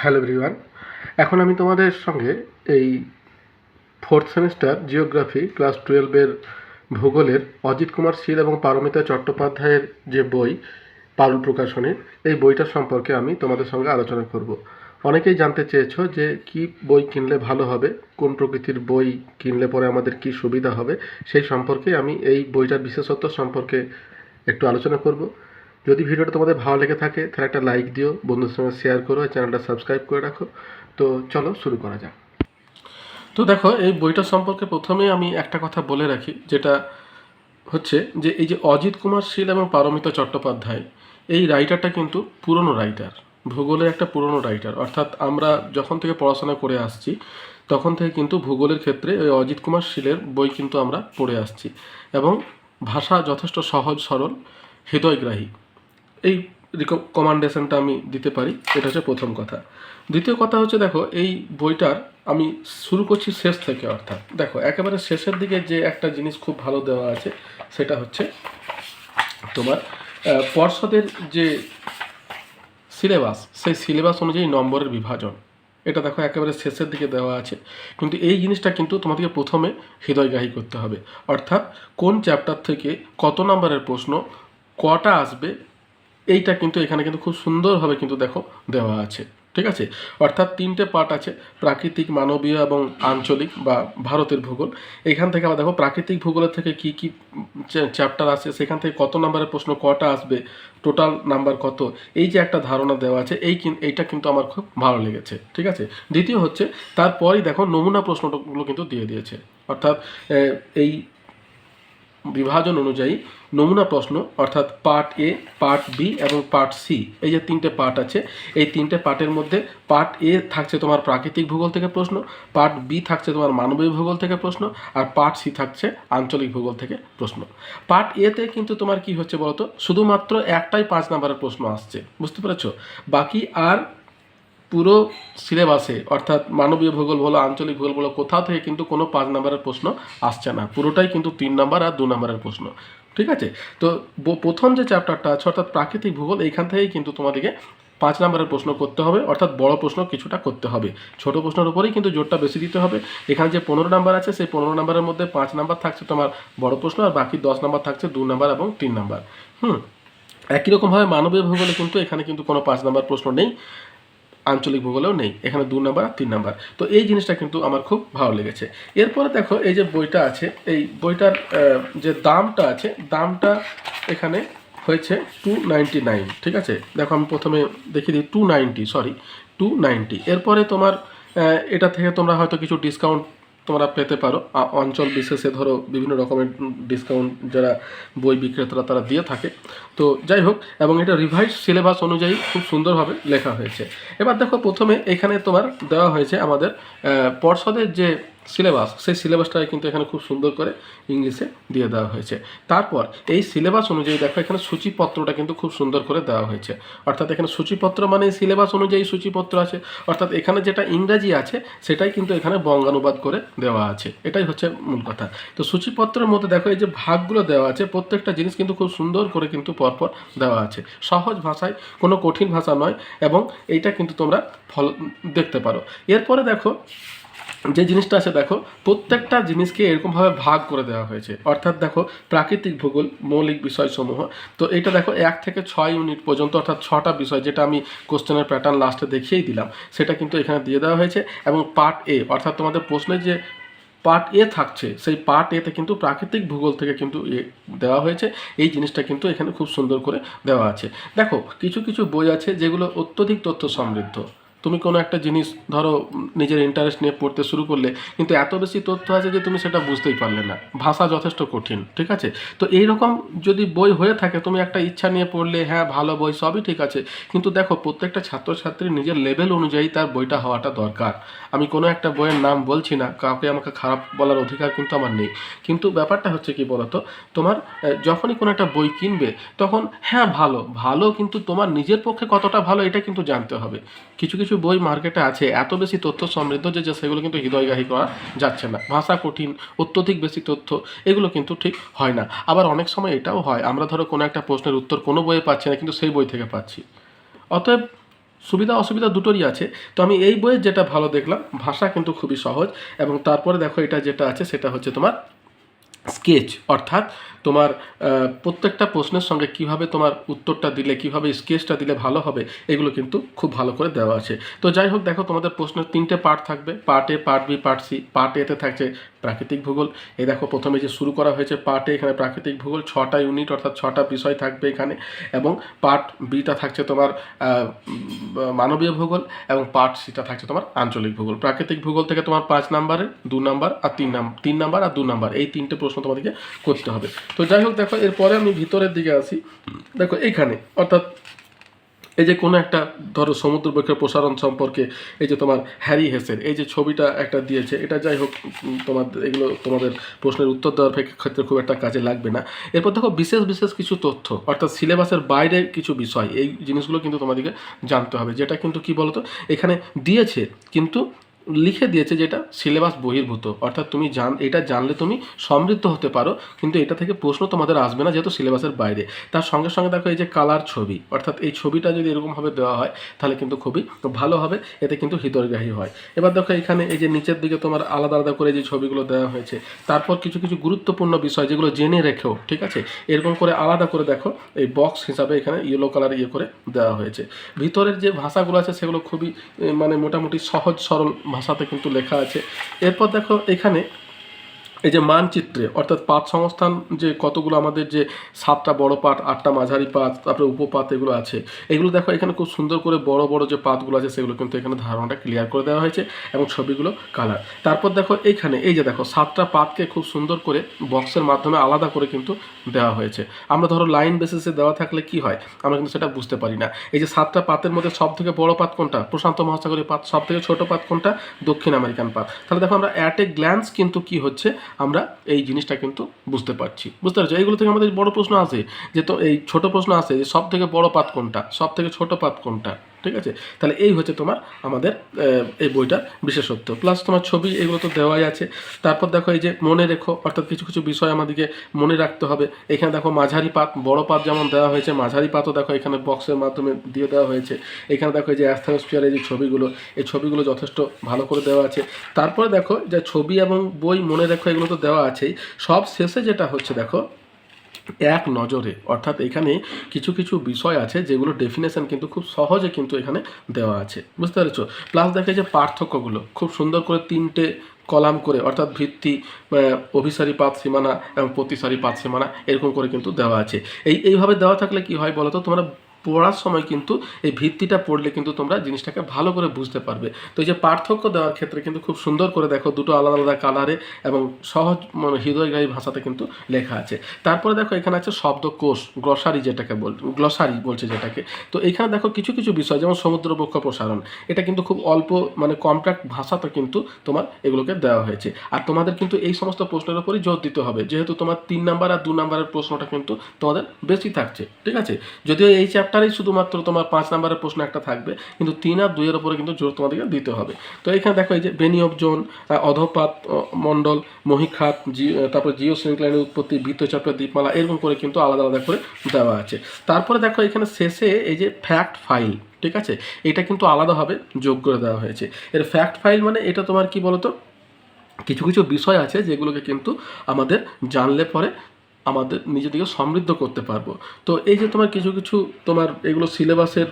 Hello everyone, এখন আমি তোমাদের সঙ্গে এই ফোর্থ সেমিস্টার জিওগ্রাফি ক্লাস টুয়েলভের ভূগোলের অজিত কুমার শীল এবং পারমিতা চট্টোপাধ্যায়ের যে বই, পারুল প্রকাশনীর, এই বইটার সম্পর্কে আমি তোমাদের সঙ্গে আলোচনা করব। অনেকেই জানতে চেয়েছো যে কি বই কিনলে ভালো হবে, কোন প্রকৃতির বই কিনলে পরে আমাদের কি সুবিধা হবে, সেই সম্পর্কে আমি এই বইটার বিশেষত্ব সম্পর্কে একটু আলোচনা করব। যদি ভিডিওটা তোমাদের ভালো লেগে থাকে, তাহলে একটা লাইক দিও, বন্ধুদের সঙ্গে শেয়ার করো চ্যানেলটা সাবস্ক্রাইব করে রাখো। তো চলো শুরু করা যাক। তো দেখো, এই বইটা সম্পর্কে প্রথমেই আমি একটা কথা বলে রাখি, যেটা হচ্ছে যে এই যে অজিত কুমার শীল এবং পারমিতা চট্টোপাধ্যায়, এই রাইটারটা কিন্তু পুরনো রাইটার ভূগোলের একটা পুরনো রাইটার অর্থাৎ আমরা যখন থেকে পড়াশোনা করে আসছি, তখন থেকে কিন্তু ভূগোলের ক্ষেত্রে ওই অজিত কুমার শীলের বই কিন্তু আমরা পড়ে আসছি। এবং ভাষা যথেষ্ট সহজ, সরল, হৃদয়গ্রাহী। এই রিকমেন্ডেশনটা আমি দিতে পারি, এটা হচ্ছে প্রথম কথা। দ্বিতীয় কথা হচ্ছে, দেখো, এই বইটার আমি শুরু করছি শেষ থেকে, অর্থাৎ, দেখো, একেবারে শেষের দিকে যে একটা জিনিস খুব ভালো দেওয়া আছে, সেটা হচ্ছে তোমার পর্ষদের যে সিলেবাস, সেই সিলেবাস অনুযায়ী নম্বরের বিভাজন। এটা দেখো, একেবারে শেষের দিকে দেওয়া আছে। কিন্তু এই জিনিসটা কিন্তু তোমাদেরকে প্রথমে হৃদয়গ্রাহী করতে হবে। অর্থাৎ, কোন চ্যাপ্টার থেকে কত নম্বরের প্রশ্ন, কটা আসবে এইটা কিন্তু এখানে কিন্তু খুব সুন্দরভাবে কিন্তু দেখো দেওয়া আছে, ঠিক আছে? অর্থাৎ তিনটে পার্ট আছে, প্রাকৃতিক, মানবীয় এবং আঞ্চলিক বা ভারতের ভূগোল। এখান থেকে আবার দেখো, প্রাকৃতিক ভূগোলের থেকে কি কি চ্যাপ্টার আছে, সেখান থেকে কত নম্বরের প্রশ্ন, কটা আসবে টোটাল নাম্বার কত? এই যে একটা ধারণা দেওয়া আছে, এই এইটা কিন্তু আমার খুব ভালো লেগেছে, ঠিক আছে? দ্বিতীয় হচ্ছে, তারপরই দেখো নমুনা প্রশ্নগুলো কিন্তু দিয়ে দিয়েছে। অর্থাৎ এই বিভাজন অনুযায়ী নমুনা প্রশ্ন, অর্থাৎ পার্ট এ পার্ট বি এবং পার্ট সি এই যে তিনটে পার্ট আছে, এই তিনটে পার্টের মধ্যে পার্ট এ থাকছে তোমার প্রাকৃতিক ভূগোল থেকে প্রশ্ন পার্ট বি থাকছে তোমার মানবীয় ভূগোল থেকে প্রশ্ন, আর পার্ট সি থাকছে আঞ্চলিক ভূগোল থেকে প্রশ্ন। পার্ট এতে কিন্তু তোমার কি হচ্ছে বলতো? শুধুমাত্র একটাই পাঁচ নাম্বারের প্রশ্ন আসছে, বুঝতে পেরেছ? বাকি আর পুরো সিলেবাসে, অর্থাৎ মানবীয় ভূগোল বলো, আঞ্চলিক ভূগোল বলো, কোথাও থেকে কিন্তু কোনো পাঁচ নম্বরের প্রশ্ন আসছে না। পুরোটাই কিন্তু তিন নম্বর আর দু নম্বরের প্রশ্ন। ঠিক আছে? তো প্রথম যে চ্যাপ্টারটা আছে, অর্থাৎ প্রাকৃতিক ভূগোল, এইখান থেকেই কিন্তু তোমাদেরকে পাঁচ নম্বরের প্রশ্ন করতে হবে। অর্থাৎ বড় প্রশ্ন কিছুটা করতে হবে। ছোট প্রশ্নের উপরেই কিন্তু জোরটা বেশি দিতে হবে। এখানে যে পনেরো নাম্বার আছে, সেই পনেরো নাম্বারের মধ্যে পাঁচ নাম্বার থাকছে তোমার বড় প্রশ্ন আর বাকি দশ নাম্বার থাকছে দু নাম্বার এবং তিন নাম্বার। হুম? একই রকমভাবে মানবীয় ভূগোলে কিন্তু এখানে কিন্তু কোনো পাঁচ নাম্বার প্রশ্ন নেই। আঞ্চলিক ভূগোলেও নেই, এখানে দু নাম্বার তিন নাম্বার। তো এই জিনিসটা কিন্তু আমার খুব ভালো লেগেছে। এরপরে দেখো, এই যে বইটা আছে, এই বইটার যে দামটা আছে, দামটা এখানে হয়েছে টু নাইনটি নাইন ঠিক আছে? দেখো, আমি প্রথমে দেখি দিই two ninety sorry two ninety এরপরে তোমার এটা থেকে তোমরা হয়তো কিছু ডিসকাউন্ট তোমরা পেতে পারো। অঞ্চল বিশেষে ধরো বিভিন্ন রকমের ডিসকাউন্ট যারা বই বিক্রেতারা তারা দিয়ে থাকে। তো যাই হোক, এবং এটা রিভাইজ সিলেবাস অনুযায়ী খুব সুন্দরভাবে লেখা হয়েছে। এবার দেখো প্রথমে এখানে তোমার দেওয়া হয়েছে আমাদের পর্ষদের যে সিলেবাস, সেই সিলেবাসটা কিন্তু এখানে খুব সুন্দর করে ইংলিশে দিয়ে দেওয়া হয়েছে। তারপর এই সিলেবাস অনুযায়ী দেখো, এখানে সূচিপত্রটা কিন্তু খুব সুন্দর করে দেওয়া হয়েছে। অর্থাৎ এখানে সূচিপত্র মানে সিলেবাস অনুযায়ী সূচিপত্র আছে। অর্থাৎ এখানে যেটা ইংরাজি আছে, সেটাই কিন্তু এখানে বঙ্গানুবাদ করে দেওয়া আছে। এটাই হচ্ছে মূল কথা। তো সূচিপত্রের মধ্যে দেখো, এই যে ভাগগুলো দেওয়া আছে, প্রত্যেকটা জিনিস কিন্তু খুব সুন্দর করে কিন্তু পরপর দেওয়া আছে। সহজ ভাষায়, কোনো কঠিন ভাষা নয় এবং এইটা কিন্তু তোমরা ফল দেখতে পারো। এরপরে দেখো যে জিনিসটা আছে, দেখো, প্রত্যেকটা জিনিসকে এরকমভাবে ভাগ করে দেওয়া হয়েছে। অর্থাৎ দেখো, প্রাকৃতিক ভূগোল, মৌলিক বিষয়সমূহ। তো এটা দেখো, এক থেকে ছয় ইউনিট পর্যন্ত, অর্থাৎ ছটা বিষয় যেটা আমি কোশ্চেনের প্যাটার্ন লাস্টে দেখিয়েই দিলাম, সেটা কিন্তু এখানে দিয়ে দেওয়া হয়েছে। এবং পার্ট এ অর্থাৎ তোমাদের প্রশ্নের যে পার্ট এ থাকছে, সেই পার্ট এতে কিন্তু প্রাকৃতিক ভূগোল থেকে কিন্তু এ দেওয়া হয়েছে। এই জিনিসটা কিন্তু এখানে খুব সুন্দর করে দেওয়া আছে। দেখো, কিছু কিছু বই আছে যেগুলো অত্যধিক তথ্য সমৃদ্ধ। তুমি কোনো একটা জিনিস ধরো নিজের ইন্টারেস্ট নিয়ে পড়তে শুরু করলে, কিন্তু এত বেশি তথ্য আছে যে তুমি সেটা বুঝতেই পারলে না। ভাষা যথেষ্ট কঠিন, ঠিক আছে? তো এই রকম যদি বই হয়ে থাকে, তুমি একটা ইচ্ছা নিয়ে পড়লে হ্যাঁ ভালো বই, সবই ঠিক আছে। কিন্তু দেখো, প্রত্যেকটা ছাত্রছাত্রীর নিজের লেভেল অনুযায়ী তার বইটা হওয়াটা দরকার। আমি কোনো একটা বইয়ের নাম বলছি না, কাউকে আমাকে খারাপ বলার অধিকার কিন্তু আমার নেই। কিন্তু ব্যাপারটা হচ্ছে কি বলতো, তোমার যখনই কোনো একটা বই কিনবে, তখন হ্যাঁ ভালো। ভালো কিন্তু তোমার নিজের পক্ষে কতটা ভালো, এটা কিন্তু জানতে হবে। কিছু কিছু বই মার্কেটে আছে, এত বেশি তথ্য সমৃদ্ধ যে সেগুলো কিন্তু হৃদয়গাহী করা যাচ্ছে না। ভাষা কঠিন, অত্যধিক বেশি তথ্য, এগুলো কিন্তু ঠিক হয় না। আবার অনেক সময় এটাও হয়, আমরা ধরো কোনো একটা প্রশ্নের উত্তর কোনো বইয়ে পাচ্ছি না, কিন্তু সেই বই থেকে পাচ্ছি। অতএব সুবিধা অসুবিধা দুটোরই আছে। তো আমি এই বইয়ের যেটা ভালো দেখলাম, ভাষা কিন্তু খুবই সহজ এবং তারপরে দেখো এটা যেটা আছে, সেটা হচ্ছে তোমার স্কেচ, অর্থাৎ তোমার প্রত্যেকটা প্রশ্নের সঙ্গে কীভাবে তোমার উত্তরটা দিলে, কীভাবে স্কেচটা দিলে ভালো হবে, এগুলো কিন্তু খুব ভালো করে দেওয়া আছে। তো যাই হোক, দেখো তোমাদের প্রশ্নের তিনটে পার্ট থাকবে। Part A part B part C part এতে থাকছে প্রাকৃতিক ভূগোল। এ দেখো, প্রথমে যে শুরু করা হয়েছে পার্টে এখানে প্রাকৃতিক ভূগোল, ছটা ইউনিট অর্থাৎ ছটা বিষয় থাকবে এখানে। এবং পার্ট বিটা থাকছে তোমার মানবীয় ভূগোল এবং পার্ট সিটা থাকছে তোমার আঞ্চলিক ভূগোল। প্রাকৃতিক ভূগোল থেকে তোমার পাঁচ নাম্বারের, দু নাম্বার আর তিন নাম্বার তিন নাম্বার আর দু নাম্বার। এই তিনটে প্রশ্ন তোমাদেরকে করতে হবে। তো যাই হোক, দেখো, এরপরে আমি ভিতরের দিকে আসি। দেখো, এইখানে, অর্থাৎ এই যে কোনো একটা, ধরো সমুদ্র বক্ষের প্রসারণ সম্পর্কে এই যে তোমার হ্যারি হেসের, এই যে ছবিটা একটা দিয়েছে, এটা যাই হোক তোমার, এগুলো তোমাদের প্রশ্নের উত্তর দেওয়ার ক্ষেত্রে খুব একটা কাজে লাগবে না। এরপর দেখো, বিশেষ বিশেষ কিছু তথ্য, অর্থাৎ সিলেবাসের বাইরে কিছু বিষয়, এই জিনিসগুলো কিন্তু তোমাদেরকে জানতে হবে। যেটা কিন্তু কি বলতো? এখানে দিয়েছে, কিন্তু লিখে দিয়েছে যেটা সিলেবাস বহির্ভূত। অর্থাৎ তুমি জান, এটা জানলে তুমি সমৃদ্ধ হতে পারো, কিন্তু এটা থেকে প্রশ্ন তোমাদের আসবে না যেহেতু সিলেবাসের বাইরে। তার সঙ্গে সঙ্গে দেখো এই যে কালার ছবি, অর্থাৎ এই ছবিটা যদি এরকমভাবে দেওয়া হয়, তাহলে কিন্তু খুবই ভালো হবে, এতে কিন্তু হৃদয়গ্রাহী হয়। এবার দেখো এখানে এই যে নিচের দিকে তোমার আলাদা আলাদা করে যে ছবিগুলো দেওয়া হয়েছে, তারপর কিছু কিছু গুরুত্বপূর্ণ বিষয় যেগুলো জেনে রেখেও ঠিক আছে? এরকম করে আলাদা করে দেখো, এই বক্স হিসাবে এখানে ইয়েলো কালার ইয়ে করে দেওয়া হয়েছে। ভিতরের যে ভাষাগুলো আছে সেগুলো খুবই মানে মোটামুটি সহজ সরল ভাষাতে কিন্তু লেখা আছে। এরপর দেখো এখানে এই যে মানচিত্রে, অর্থাৎ পাত সংস্থান যে কতগুলো আমাদের যে সাতটা বড় পাত আটটা মাঝারি পাত তারপরে উপপাত এগুলো আছে, এগুলো দেখো এখানে খুব সুন্দর করে বড় বড় যে পাতগুলো আছে, সেগুলো কিন্তু এখানে ধারণাটা ক্লিয়ার করে দেওয়া হয়েছে এবং ছবিগুলো কালার তারপর দেখো এইখানে, এই যে দেখো সাতটা পাতকে খুব সুন্দর করে বক্সের মাধ্যমে আলাদা করে কিন্তু দেওয়া হয়েছে। আমরা ধরো লাইন বেসিসে দেওয়া থাকলে কি হয়? আমরা কিন্তু সেটা বুঝতে পারি না। এই যে সাতটা পাতের মধ্যে সব থেকে বড় পাত কোনটা? প্রশান্ত মহাসাগরীয় পাত সব থেকে ছোট পাত কোনটা? দক্ষিণ আমেরিকান পাত তাহলে দেখো আমরা অ্যাট এ গ্ল্যান্স কিন্তু কি হচ্ছে? আমরা এই জিনিসটা কিন্তু বুঝতে পারছি। বুঝতে পারছি? এইগুলো থেকে আমাদের বড় প্রশ্ন আসে যে, তো এই ছোট প্রশ্ন আসে যে সব থেকে বড় পাত কোনটা? সব থেকে ছোট পাত কোনটা? ঠিক আছে? তাহলে এই হচ্ছে তোমার আমাদের এই বইটার বিশেষত্ব। প্লাস তোমার ছবি, এগুলো তো দেওয়াই আছে। তারপর দেখো এই যে মনে রেখো, অর্থাৎ কিছু কিছু বিষয় আমাদেরকে মনে রাখতে হবে। এখানে দেখো মাঝারি পাত, বড় পাত যেমন দেওয়া হয়েছে, মাঝারি পাতও দেখো এখানে বক্সের মাধ্যমে দিয়ে দেওয়া হয়েছে। এখানে দেখো এই যে অ্যাস্থোস্ফিয়ারের যে ছবিগুলো, এই ছবিগুলো যথেষ্ট ভালো করে দেওয়া আছে। তারপরে দেখো যে ছবি এবং বই মনে রেখো, এগুলো তো দেওয়া আছেই। সব শেষে যেটা হচ্ছে দেখো এক নজরে। অর্থাৎ এখানে কিছু কিছু বিষয় আছে যেগুলো ডেফিনেশন কিন্তু খুব সহজে কিন্তু এখানে দেওয়া আছে। বুঝতে পেরেছ? প্লাস দেখে যে পার্থক্যগুলো, খুব সুন্দর করে তিনটে কলাম করে, অর্থাৎ ভিত্তি অভিসারী পাত সীমানা এবং প্রতিসারী পাত সীমানা এরকম করে কিন্তু দেওয়া আছে। এই, এইভাবে দেওয়া থাকলে কি হয় বলতো? তোমরা পড়ার সময় কিন্তু এই ভিত্তিটা পড়লে কিন্তু তোমরা জিনিসটাকে ভালো করে বুঝতে পারবে। তো এই যে পার্থক্য দেওয়ার ক্ষেত্রে কিন্তু খুব সুন্দর করে দেখো দুটো আলাদা আলাদা কালারে এবং সহজ মানে হৃদয়গ্রাহী ভাষাতে কিন্তু লেখা আছে। তারপরে দেখো এখানে আছে শব্দকোষ, গ্লসারি যেটাকে বল, গ্লসারি বলছে যেটাকে। তো এখানে দেখো কিছু কিছু বিষয় যেমন সমুদ্র বক্ষ প্রসারণ, এটা কিন্তু খুব অল্প মানে কম্প্যাক্ট ভাষাতে কিন্তু তোমার এগুলোকে দেওয়া হয়েছে। আর তোমাদের কিন্তু এই সমস্ত প্রশ্নের উপরই জোর দিতে হবে, যেহেতু তোমার তিন নাম্বার আর দু নাম্বারের প্রশ্নটা কিন্তু তোমাদের বেশি থাকছে, ঠিক আছে? যদিও এই চ্যাপ্টারেই শুধুমাত্র তোমার পাঁচ নাম্বারের প্রশ্ন একটা থাকবে, কিন্তু তিন আর দুইয়ের উপরে কিন্তু জোর তোমাদেরকে দিতে হবে। তো এখানে দেখো এই যে বেনিয়ব জোন অধপাত মণ্ডল, মহিখাত, জি তারপর জিও শ্রেণীলাইনের উৎপত্তি বৃত্তচাপের দ্বীপমালা এরকম করে কিন্তু আলাদা আলাদা করে দেওয়া আছে। তারপরে দেখো এখানে শেষে এই যে ফ্যাক্ট ফাইল ঠিক আছে? এটা কিন্তু আলাদাভাবে যোগ করে দেওয়া হয়েছে। এর ফ্যাক্ট ফাইল মানে এটা তোমার কি বলতো? কিছু কিছু বিষয় আছে যেগুলোকে কিন্তু আমাদের জানলে পরে আমাদের নিজেদেরকে সমৃদ্ধ করতে পারব। তো এই যে তোমার কিছু কিছু তোমার এগুলো সিলেবাসের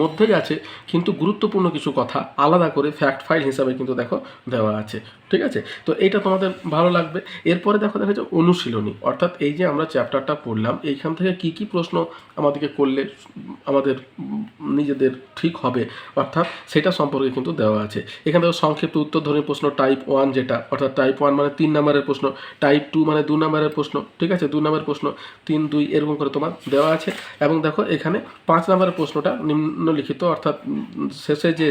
মধ্যেই আছে, কিন্তু গুরুত্বপূর্ণ কিছু কথা আলাদা করে ফ্যাক্ট ফাইল হিসাবে কিন্তু দেখো দেওয়া আছে। ঠিক আছে? তো এইটা তোমাদের ভালো লাগবে। এরপরে দেখো, দেখা যাচ্ছে অনুশীলনী, অর্থাৎ এই যে আমরা চ্যাপ্টারটা পড়লাম, এইখান থেকে কি কি প্রশ্ন আমাদেরকে করলে আমাদের নিজেদের ঠিক হবে? অর্থাৎ সেটা সম্পর্কে কিন্তু দেওয়া আছে। এখানে দেখো, সংক্ষিপ্ত উত্তরধর্মী প্রশ্ন টাইপ ওয়ান যেটা, অর্থাৎ টাইপ ওয়ান মানে তিন নম্বরের প্রশ্ন টাইপ টু মানে দু নম্বরের প্রশ্ন, ঠিক আছে? দু নম্বরের প্রশ্ন, তিন, দুই, এরকম করে তোমার দেওয়া আছে। এবং দেখো, এখানে পাঁচ নম্বরের প্রশ্নটা নিম্নলিখিত, অর্থাৎ শেষে যে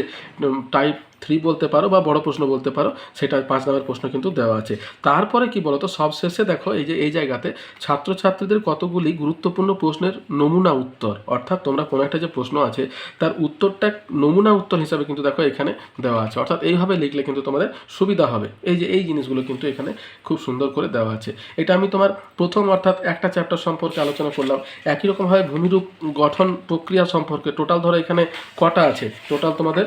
টাইপ থ্রি বলতে পারো বা বড় প্রশ্ন বলতে পারো, সেটা পাঁচ নাম্বার প্রশ্ন কিন্তু দেওয়া আছে। তারপরে কি বলতো? সবশেষে দেখো এই যে, এই জায়গাতে ছাত্রছাত্রীদের কতগুলি গুরুত্বপূর্ণ প্রশ্নের নমুনা উত্তর, অর্থাৎ তোমরা কোনো একটা যে প্রশ্ন আছে, তার উত্তরটা নমুনা উত্তর হিসাবে কিন্তু দেখো এখানে দেওয়া আছে। অর্থাৎ এইভাবে লিখলে কিন্তু তোমাদের সুবিধা হবে। এই যে, এই জিনিসগুলো কিন্তু এখানে খুব সুন্দর করে দেওয়া আছে। এটা আমি তোমার প্রথম, অর্থাৎ একটা চ্যাপ্টার সম্পর্কে আলোচনা করলাম। একই রকমভাবে ভূমিরূপ গঠন প্রক্রিয়া সম্পর্কে টোটাল ধরো এখানে কটা আছে? টোটাল তোমাদের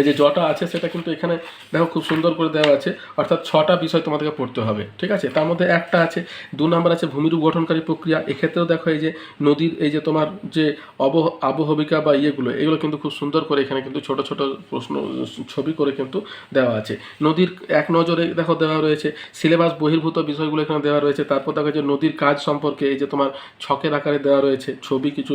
এই যে জটা আছে, সেটা কিন্তু এখানে দেখো খুব সুন্দর করে দেওয়া আছে। অর্থাৎ ছটা বিষয় তোমাদেরকে পড়তে হবে, ঠিক আছে? তার মধ্যে একটা আছে, দু নম্বর আছে ভূমিরূপ গঠনকারী প্রক্রিয়া। এক্ষেত্রেও দেখো এই যে নদীর, এই যে তোমার যে অবহ আবহবিকা বা ইয়েগুলো, এগুলো কিন্তু খুব সুন্দর করে এখানে কিন্তু ছোট ছোট প্রশ্ন, ছবি করে কিন্তু দেওয়া আছে। নদীর এক নজরে দেখো দেওয়া রয়েছে, সিলেবাস বহির্ভূত বিষয়গুলো এখানে দেওয়া রয়েছে। তারপর দেখো যে নদীর কাজ সম্পর্কে এই যে তোমার ছকের আকারে দেওয়া রয়েছে, ছবি কিছু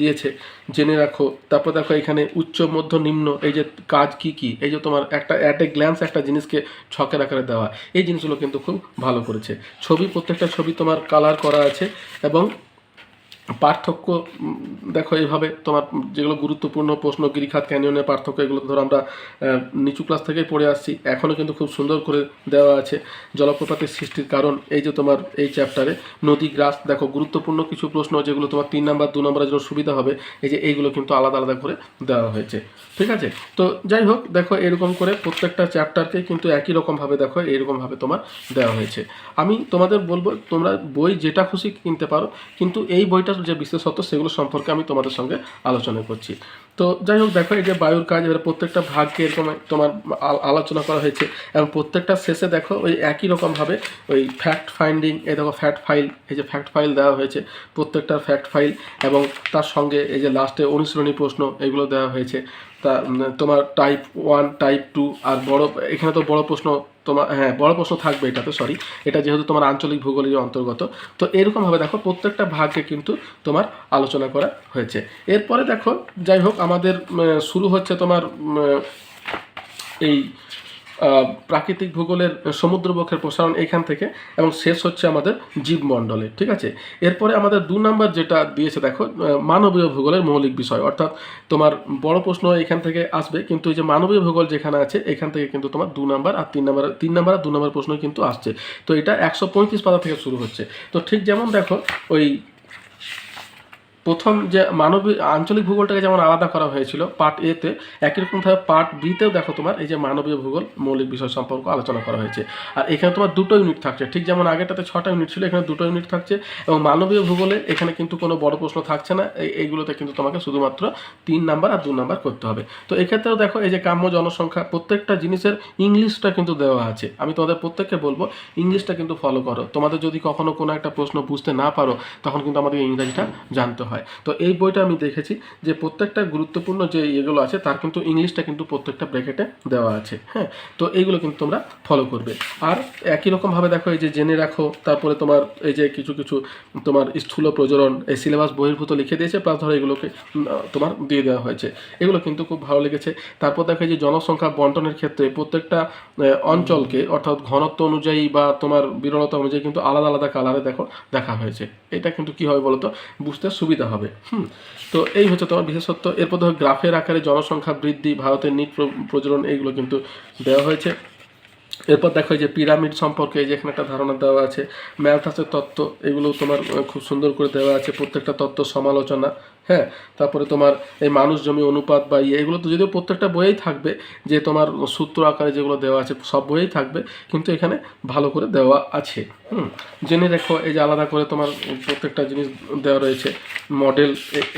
দিয়েছে, জেনে রাখো। তারপর দেখো এখানে উচ্চ, মধ্য, নিম্ন এই যে কাজ কি কি? এই যে তোমার একটা অ্যাট এ গ্ল্যান্স একটা জিনিসকে ছকের আকারে দেওয়া, এই জিনিসগুলো কিন্তু খুব ভালো করেছে। ছবি, প্রত্যেকটা ছবি তোমার কালার করা আছে এবং পার্থক্য দেখো এইভাবে তোমার যেগুলো গুরুত্বপূর্ণ প্রশ্ন, গিরিখাত, ক্যানিয়নের পার্থক্য, এগুলো ধরো আমরা নিচু ক্লাস থেকেই পড়ে আসছি। এখনও কিন্তু খুব সুন্দর করে দেওয়া আছে জলপ্রপাতের সৃষ্টির কারণ। এই যে তোমার এই চ্যাপ্টারে নদী গ্রাস দেখো গুরুত্বপূর্ণ কিছু প্রশ্ন যেগুলো তোমার তিন নাম্বার দু নম্বরের জন্য সুবিধা হবে। এই যে এইগুলো কিন্তু আলাদা আলাদা করে দেওয়া হয়েছে। ঠিক আছে? তো যাই হোক, দেখো এরকম করে প্রত্যেকটা চ্যাপ্টারকে কিন্তু একই রকমভাবে দেখো, এইরকমভাবে তোমার দেওয়া হয়েছে। আমি তোমাদের বলব, তোমরা বই যেটা খুশি কিনতে পারো, কিন্তু এই বইটার যে বিশেষত্ব সেগুলো সম্পর্কে আমি তোমাদের সঙ্গে আলোচনা করছি। তো যাই হোক, দেখো, এই যে বায়ুর কাজ, এবার প্রত্যেকটা ভাগকে এরকম তোমার আলোচনা করা হয়েছে এবং প্রত্যেকটা শেষে দেখো ওই একই রকমভাবে ওই ফ্যাক্ট ফাইন্ডিং এই দেখো ফ্যাক্ট ফাইল এই যে ফ্যাক্ট ফাইল দেওয়া হয়েছে, প্রত্যেকটার ফ্যাক্ট ফাইল এবং তার সঙ্গে এই যে লাস্টে অনুশীলনী প্রশ্ন এগুলো দেওয়া হয়েছে। তা তোমার টাইপ ওয়ান টাইপ টু আর বড়, এখানে তো বড় প্রশ্ন তোমার হ্যাঁ বড় প্রশ্ন থাকবে এটাতে সরি এটা যেহেতু তোমার আঞ্চলিক ভূগোলের অন্তর্গত। তো এরকমভাবে দেখো, প্রত্যেকটা ভাগকে কিন্তু তোমার আলোচনা করা হয়েছে। এরপরে দেখো, যাই হোক, আমাদের শুরু হচ্ছে তোমার এই প্রাকৃতিক ভূগোলের সমুদ্রবক্ষের প্রসারণ এইখান থেকে এবং শেষ হচ্ছে আমাদের জীবমণ্ডলে, ঠিক আছে? এরপরে আমাদের দু নাম্বার যেটা দিয়েছে, দেখো মানবীয় ভূগোলের মৌলিক বিষয়, অর্থাৎ তোমার বড় প্রশ্ন এখান থেকে আসবে, কিন্তু এই যে মানবীয় ভূগোল যেখানে আছে, এখান থেকে কিন্তু তোমার দু নাম্বার আর তিন নাম্বার তিন নাম্বার আর দু নাম্বার প্রশ্ন কিন্তু আসছে। তো এটা একশো পঁয়ত্রিশ পাতা থেকে শুরু হচ্ছে। তো ঠিক যেমন দেখো, ওই প্রথম যে মানবিক আঞ্চলিক ভূগোলটাকে যেমন আলাদা করা হয়েছিল পার্ট এতে একই রকমভাবে পার্ট বিতেও দেখো তোমার এই যে মানবীয় ভূগোল মৌলিক বিষয় সম্পর্ক আলোচনা করা হয়েছে। আর এখানে তোমার দুটো ইউনিট থাকছে। ঠিক যেমন আগেটাতে ছটা ইউনিট ছিল, এখানে দুটো ইউনিট থাকছে এবং মানবীয় ভূগোলে এখানে কিন্তু কোনো বড় প্রশ্ন থাকছে না। এই, এইগুলোতে কিন্তু তোমাকে শুধুমাত্র তিন নাম্বার আর দু নাম্বার করতে হবে। তো এক্ষেত্রেও দেখো এই যে কাম্য জনসংখ্যা, প্রত্যেকটা জিনিসের ইংলিশটা কিন্তু দেওয়া আছে। আমি তোমাদের প্রত্যেককে বলব, ইংলিশটা কিন্তু ফলো করো। তোমাদের যদি কখনো কোনো একটা প্রশ্ন বুঝতে না পারো, তখন কিন্তু আমাদের ইংরাজিটা জানতে হয়। তো এই বইটা আমি দেখেছি যে প্রত্যেকটা গুরুত্বপূর্ণ যে ইয়েগুলো আছে, তার কিন্তু ইংলিশটা কিন্তু প্রত্যেকটা ব্র্যাকেটে দেওয়া আছে হ্যাঁ? তো এইগুলো কিন্তু তোমরা ফলো করবে। আর একই রকমভাবে দেখো, এই যে জেনে রাখো, তারপরে তোমার এই যে কিছু কিছু তোমার স্থূল প্রজনন, এই সিলেবাস বহির্ভূত লিখে দিয়েছে প্লাস ধরো এগুলোকে তোমার দিয়ে দেওয়া হয়েছে। এগুলো কিন্তু খুব ভালো লেগেছে। তারপর দেখো যে জনসংখ্যা বন্টনের ক্ষেত্রে প্রত্যেকটা অঞ্চলকে, অর্থাৎ ঘনত্ব অনুযায়ী বা তোমার বিরলতা অনুযায়ী কিন্তু আলাদা আলাদা কালারে দেখো, দেখা হয়েছে। এটা কিন্তু কী হবে বলতো? বুঝতে সুবিধা হবে। হুম। তো এই হচ্ছে তোমার বিশেষত্ব। এরপর ধরো গ্রাফের আকারে জনসংখ্যা বৃদ্ধি, ভারতের নিট প্রচলন, এইগুলো কিন্তু দেওয়া হয়েছে। এরপর দেখো যে পিরামিড সম্পর্কে এই যে এখানে একটা ধারণা দেওয়া আছে। ম্যালথাসের তত্ত্ব, এগুলো তোমার খুব সুন্দর করে দেওয়া আছে। প্রত্যেকটা তত্ত্ব সমালোচনা। হ্যাঁ তারপরে তোমার এই মানুষ জমি অনুপাত বা ইয়ে এগুলো তো যদিও প্রত্যেকটা বইয়েই থাকবে, যে তোমার সূত্র আকারে যেগুলো দেওয়া আছে সব বইয়েই থাকবে, কিন্তু এখানে ভালো করে দেওয়া আছে। হুম, জেনে রেখো, এই যে আলাদা করে তোমার প্রত্যেকটা জিনিস দেওয়া রয়েছে, মডেল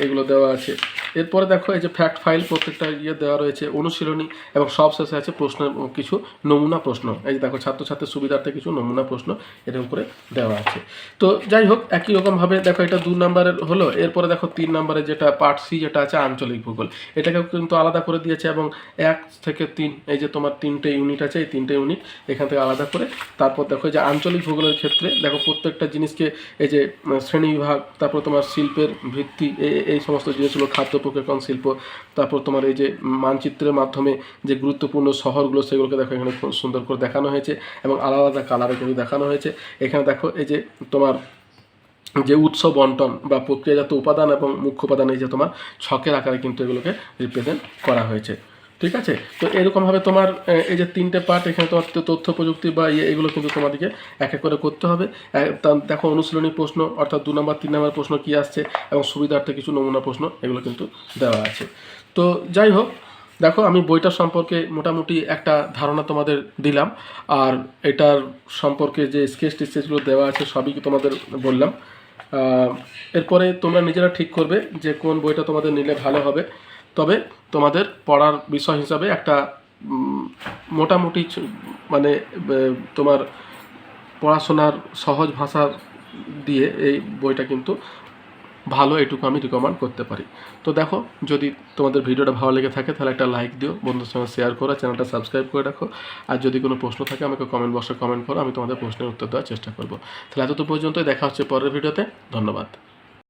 এগুলো দেওয়া আছে। এরপরে দেখো, এই যে ফ্যাক্ট ফাইল প্রত্যেকটা ইয়ে দেওয়া রয়েছে, অনুশীলনী, এবং সব শেষে আছে প্রশ্নের কিছু নমুনা প্রশ্ন। এই যে দেখো, ছাত্রছাত্রীর সুবিধার্থে কিছু নমুনা প্রশ্ন এরকম করে দেওয়া আছে। তো যাই হোক, একই রকমভাবে, দেখো এটা দু নম্বরের হলো, এরপরে দেখো তিন নম্বরে যেটা পার্ট সি যেটা আছে আঞ্চলিক ভূগোল। এটাকেও কিন্তু আলাদা করে দিয়েছে এবং এক থেকে তিন, এই যে তোমার তিনটে ইউনিট আছে, এই তিনটে ইউনিট এখান থেকে আলাদা করে। তারপর দেখো যে আঞ্চলিক ভূগোলের ক্ষেত্রে দেখো প্রত্যেকটা জিনিসকে এই যে শ্রেণি বিভাগ, তারপর তোমার শিল্পের ভিত্তি এই এই সমস্ত জিনিসগুলো খাদ্য, প্রক্রিয়াকরণ, শিল্প। তারপর তোমার এই যে মানচিত্রের মাধ্যমে যে গুরুত্বপূর্ণ শহরগুলো সেগুলোকে দেখো এখানে খুব সুন্দর করে দেখানো হয়েছে এবং আলাদা আলাদা কালারে কিন্তু দেখানো হয়েছে। এখানে দেখো এই যে তোমার যে উৎস বন্টন বা প্রক্রিয়াজাত উপাদান এবং মুখ্য উপাদান এই যে তোমার ছকের আকারে কিন্তু এগুলোকে রিপ্রেজেন্ট করা হয়েছে। ঠিক আছে? তো এরকমভাবে তোমার এই যে তিনটে পার্ট এখানে তোমার তথ্য, প্রযুক্তি বা ইয়ে এগুলো কিন্তু তোমাদেরকে এক এক করে করতে হবে। দেখো অনুশীলনী প্রশ্ন, অর্থাৎ দু নম্বর, তিন নম্বর প্রশ্ন কী আসছে এবং সুবিধার্থে কিছু নমুনা প্রশ্ন এগুলো কিন্তু দেওয়া আছে। তো যাই হোক, দেখো আমি বইটার সম্পর্কে মোটামুটি একটা ধারণা তোমাদের দিলাম। আর এটার সম্পর্কে যে স্কেচ টিস্কেচগুলো দেওয়া আছে সবই তোমাদের বললাম। এরপরে তোমরা নিজেরা ঠিক করবে যে কোন বইটা তোমাদের নিলে ভালো হবে। তবে তোমাদের পড়ার বিষয় হিসাবে একটা মোটামুটি মানে তোমার পড়াশোনার সহজ ভাষা দিয়ে এই বইটা কিন্তু ভালো এটুকু আমি রিকমেন্ড করতে পারি। তো দেখো, যদি তোমাদের ভিডিওটা ভালো লেগে থাকে, তাহলে একটা লাইক দিও বন্ধুর সঙ্গে শেয়ার করো চ্যানেলটা সাবস্ক্রাইব করে রাখো। আর যদি কোনো প্রশ্ন থাকে, আমাকে কমেন্ট বক্সে কমেন্ট করো, আমি তোমাদের প্রশ্নের উত্তর দেওয়ার চেষ্টা করব। তাহলে এত পর্যন্তই দেখা হচ্ছে পরের ভিডিওতে। ধন্যবাদ।